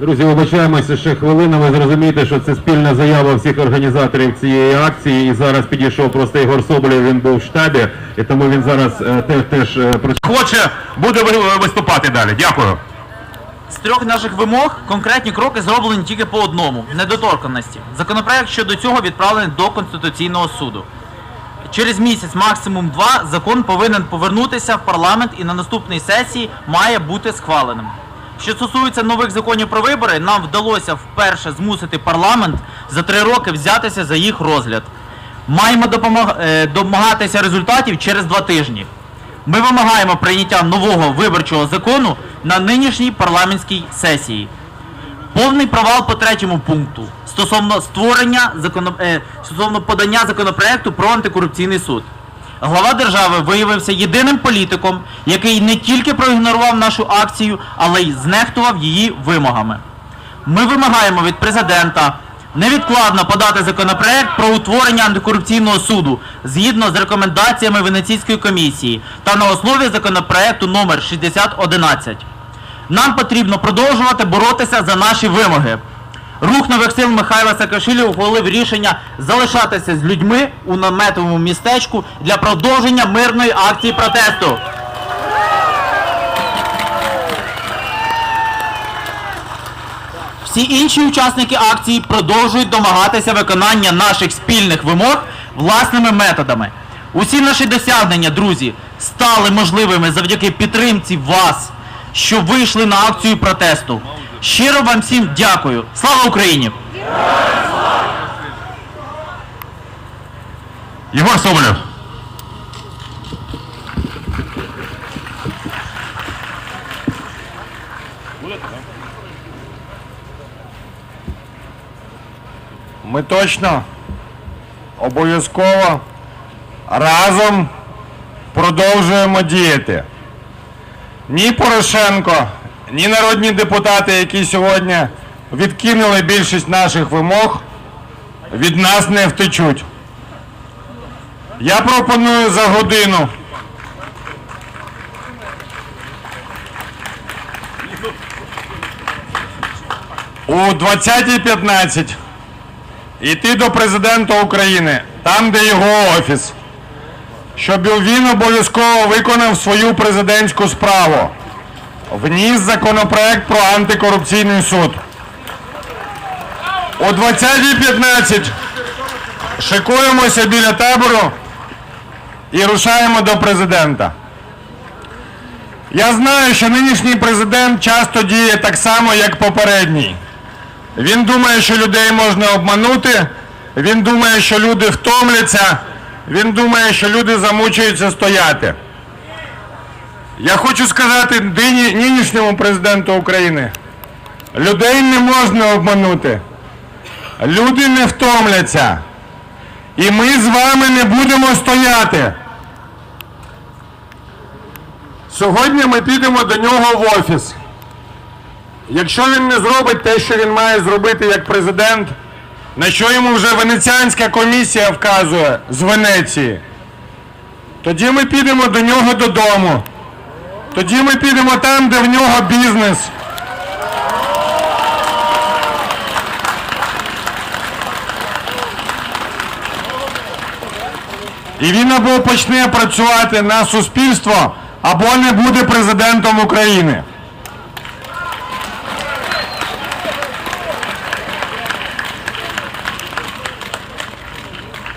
Друзі, вибачаємося ще хвилину. Ви зрозумієте, що це спільна заява всіх організаторів цієї акції. І зараз підійшов просто Ігор Соболєв, він був в штабі, і тому він зараз е, теж теж е, хоче буде виступати далі. Дякую. З трьох наших вимог конкретні кроки зроблені тільки по одному недоторканності. Законопроект щодо цього відправлений до Конституційного суду. Через місяць, максимум два, закон повинен повернутися в парламент і на наступній сесії має бути схваленим. Що стосується нових законів про вибори, нам вдалося вперше змусити парламент за три роки взятися за їх розгляд. Маємо е, домагатися результатів через два тижні. Ми вимагаємо прийняття нового виборчого закону на нинішній парламентській сесії. Повний провал по третьому пункту стосовно створення е, стосовно подання законопроекту про антикорупційний суд. Глава держави виявився єдиним політиком, який не тільки проігнорував нашу акцію, але й знехтував її вимогами. Ми вимагаємо від президента невідкладно подати законопроект про утворення антикорупційного суду згідно з рекомендаціями Венеційської комісії та на основі законопроекту номер 6011. Нам потрібно продовжувати боротися за наші вимоги. Рух нових сил Михайла Саакашвілі ухвалив рішення залишатися з людьми у наметовому містечку для продовження мирної акції протесту. Всі інші учасники акції продовжують домагатися виконання наших спільних вимог власними методами. Усі наші досягнення, друзі, стали можливими завдяки підтримці вас, що вийшли на акцію протесту. Щиро вам всім дякую. Слава Україні! Єгор Соболєв. Ми точно обов'язково разом продовжуємо діяти. Ні Порошенко, ні народні депутати, які сьогодні відкинули більшість наших вимог, від нас не втечуть. Я пропоную за годину у 20.15 йти до президента України, там, де його офіс, щоб він обов'язково виконав свою президентську справу. Вніс законопроект про антикорупційний суд. О 20.15 шикуємося біля табору і рушаємо до президента. Я знаю, що нинішній президент часто діє так само, як попередній. Він думає, що людей можна обманути. Він думає, що люди втомляться. Він думає, що люди замучуються стояти. Я хочу сказати нинішньому президенту України, людей не можна обманути. Люди не втомляться. І ми з вами не будемо стояти. Сьогодні ми підемо до нього в офіс. Якщо він не зробить те, що він має зробити як президент, на що йому вже Венеціанська комісія вказує з Венеції, тоді ми підемо до нього додому. Тоді ми підемо там, де в нього бізнес. І він або почне працювати на суспільство, або не буде президентом України.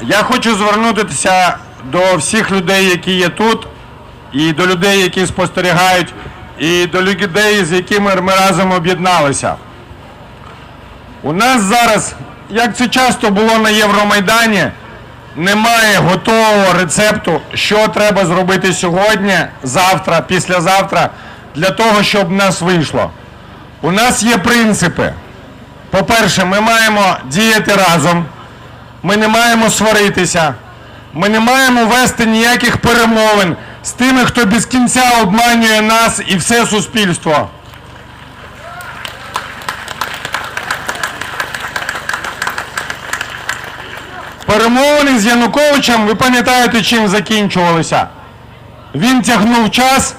Я хочу звернутися до всіх людей, які є тут, і до людей, які спостерігають, і до людей, з якими ми разом об'єдналися. У нас зараз, як це часто було на Євромайдані, немає готового рецепту, що треба зробити сьогодні, завтра, післязавтра, для того, щоб в нас вийшло. У нас є принципи. По-перше, ми маємо діяти разом. Ми не маємо сваритися. Ми не маємо вести ніяких перемовин з тими, хто без кінця обманює нас і все суспільство. Перемовини з Януковичем, ви пам'ятаєте, чим закінчувалися? Він тягнув час,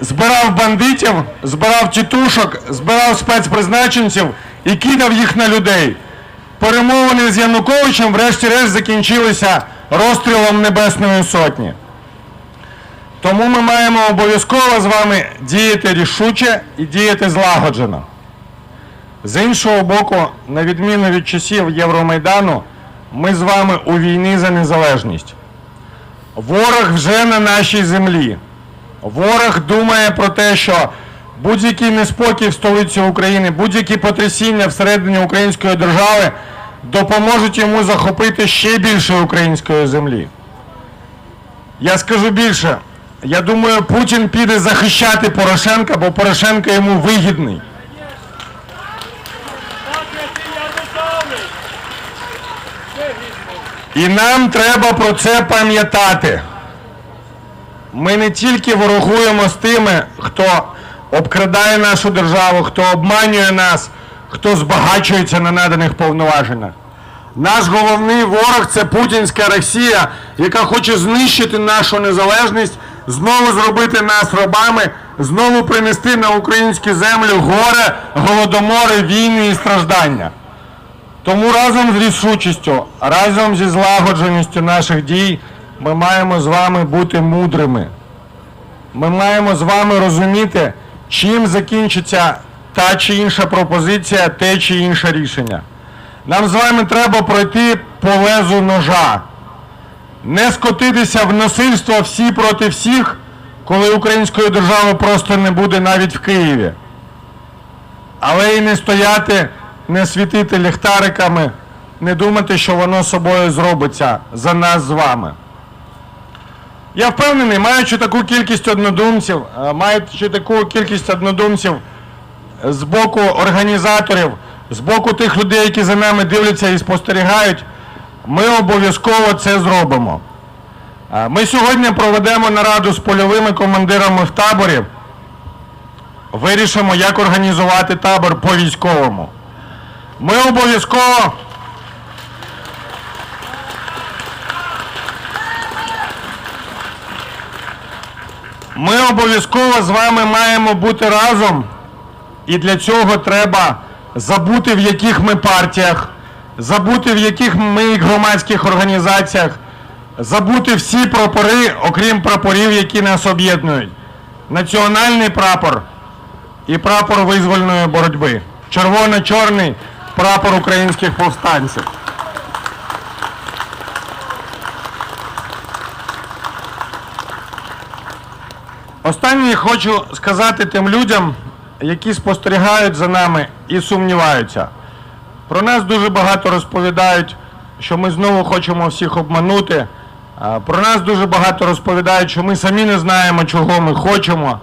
збирав бандитів, збирав тітушок, збирав спецпризначенців і кидав їх на людей. Перемовини з Януковичем врешті-решт закінчилися розстрілом Небесної Сотні. Тому ми маємо обов'язково з вами діяти рішуче і діяти злагоджено. З іншого боку, на відміну від часів Євромайдану, ми з вами у війні за незалежність. Ворог вже на нашій землі. Ворог думає про те, що будь-який неспокій в столиці України, будь-які потрясіння всередині української держави допоможуть йому захопити ще більше української землі. Я скажу більше. Я думаю, Путін піде захищати Порошенка, бо Порошенко йому вигідний. І нам треба про це пам'ятати. Ми не тільки ворогуємо з тими, хто обкрадає нашу державу, хто обманює нас, хто збагачується на наданих повноваженнях. Наш головний ворог це путінська Росія, яка хоче знищити нашу незалежність, знову зробити нас рабами, знову принести на українську землю горе, голодомори, війни і страждання. Тому разом з рішучістю, разом зі злагодженістю наших дій ми маємо з вами бути мудрими. Ми маємо з вами розуміти, чим закінчиться та чи інша пропозиція, те чи інше рішення. Нам з вами треба пройти по лезу ножа, не скотитися в насильство всі проти всіх, коли української держави просто не буде навіть в Києві. Але і не стояти, не світити ліхтариками, не думати, що воно собою зробиться за нас з вами. Я впевнений, маючи таку кількість однодумців, е, маючи таку кількість однодумців з боку організаторів, з боку тих людей, які за нами дивляться і спостерігають, ми обов'язково це зробимо. Ми сьогодні проведемо нараду з польовими командирами в таборі. Вирішимо, як організувати табор по військовому. Ми обов'язково. Ми обов'язково з вами маємо бути разом, і для цього треба забути, в яких ми партіях, забути, в яких ми громадських організаціях, забути всі прапори, окрім прапорів, які нас об'єднують. Національний прапор і прапор визвольної боротьби. Червоно-чорний прапор українських повстанців. Останнє хочу сказати тим людям, які спостерігають за нами і сумніваються. Про нас дуже багато розповідають, що ми знову хочемо всіх обманути. Про нас дуже багато розповідають, що ми самі не знаємо, чого ми хочемо.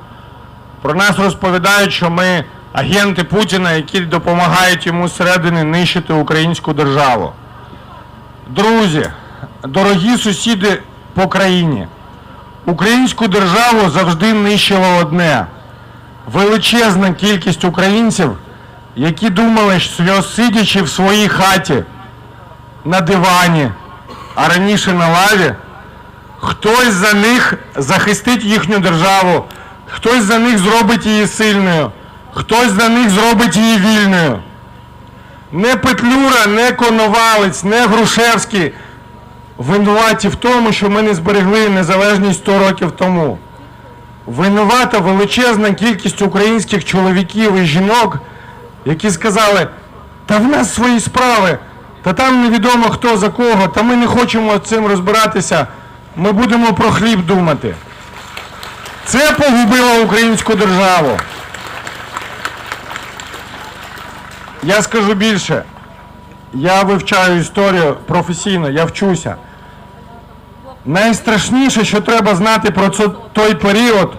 Про нас розповідають, що ми агенти Путіна, які допомагають йому зсередини нищити українську державу. Друзі, дорогі сусіди по країні, українську державу завжди нищило одне величезна кількість українців, які думали, що сидячи в своїй хаті на дивані, а раніше на лаві, хтось за них захистить їхню державу, хтось за них зробить її сильною, хтось за них зробить її вільною. Не Петлюра, не Коновалець, не Грушевський винуваті в тому, що ми не зберегли незалежність 100 років тому. Винувата величезна кількість українських чоловіків і жінок, які сказали, та в нас свої справи, та там невідомо хто за кого, та ми не хочемо цим розбиратися, ми будемо про хліб думати. Це погубило українську державу. Я скажу більше. Я вивчаю історію професійно, я вчуся. Найстрашніше, що треба знати про той період,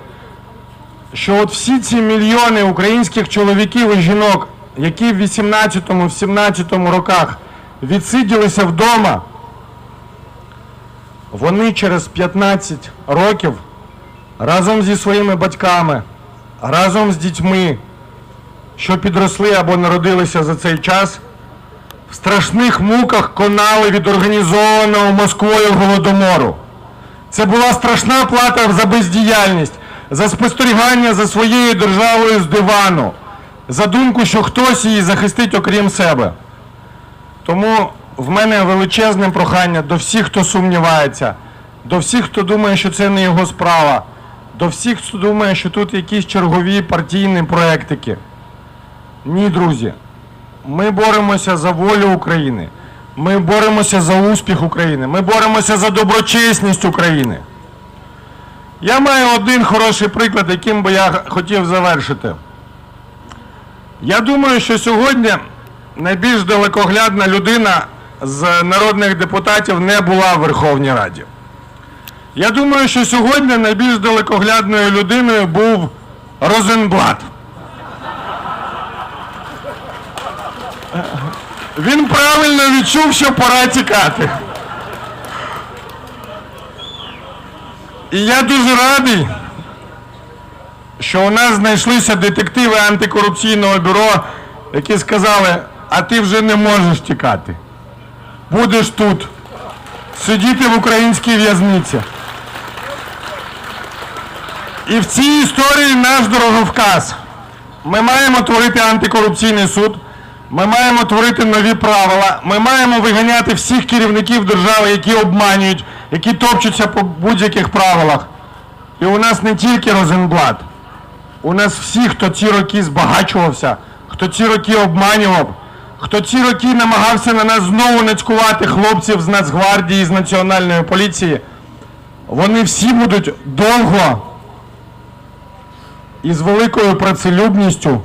що от всі ці мільйони українських чоловіків і жінок, які в 18-му, в 17-му роках відсиділися вдома, вони через 15 років разом зі своїми батьками, разом з дітьми, що підросли або народилися за цей час, в страшних муках конали від організованого Москвою голодомору. Це була страшна плата за бездіяльність, за спостерігання за своєю державою з дивану, за думку, що хтось її захистить окрім себе. Тому в мене величезне прохання до всіх, хто сумнівається, до всіх, хто думає, що це не його справа, до всіх, хто думає, що тут якісь чергові партійні проектики. Ні, друзі, ми боремося за волю України. Ми боремося за успіх України. Ми боремося за доброчесність України. Я маю один хороший приклад, яким би я хотів завершити. Я думаю, що сьогодні найбільш далекоглядна людина з народних депутатів не була в Верховній Раді. Я думаю, що сьогодні найбільш далекоглядною людиною був Розенблат. Він правильно відчув, що пора тікати. І я дуже радий, що у нас знайшлися детективи антикорупційного бюро, які сказали, а ти вже не можеш тікати. Будеш тут, сидіти в українській в'язниці. І в цій історії наш дороговказ. Ми маємо творити антикорупційний суд, ми маємо творити нові правила, ми маємо виганяти всіх керівників держави, які обманюють, які топчуться по будь-яких правилах. І у нас не тільки Розенблат, у нас всі, хто ці роки збагачувався, хто ці роки обманював, хто ці роки намагався на нас знову нацькувати хлопців з Нацгвардії, з Національної поліції, вони всі будуть довго і з великою працелюбністю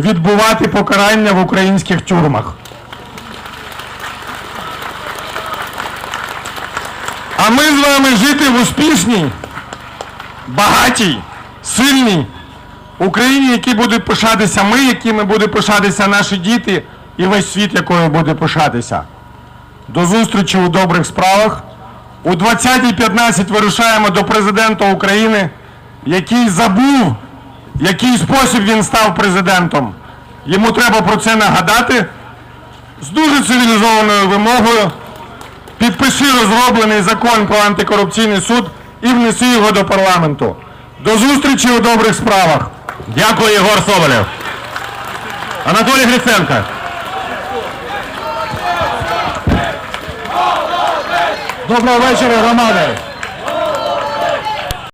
відбувати покарання в українських тюрмах. А ми з вами жити в успішній, багатій, сильній Україні, якій будуть пишатися ми, якими будуть пишатися наші діти і весь світ, якою буде пишатися. До зустрічі у добрих справах. У 20.15 вирушаємо до президента України, який забув, який спосіб він став президентом. Йому треба про це нагадати з дуже цивілізованою вимогою. Підпиши розроблений закон про антикорупційний суд і внеси його до парламенту. До зустрічі у добрих справах. Дякую, Єгор Соболєв. Анатолій Гриценко. Доброго вечора, громади!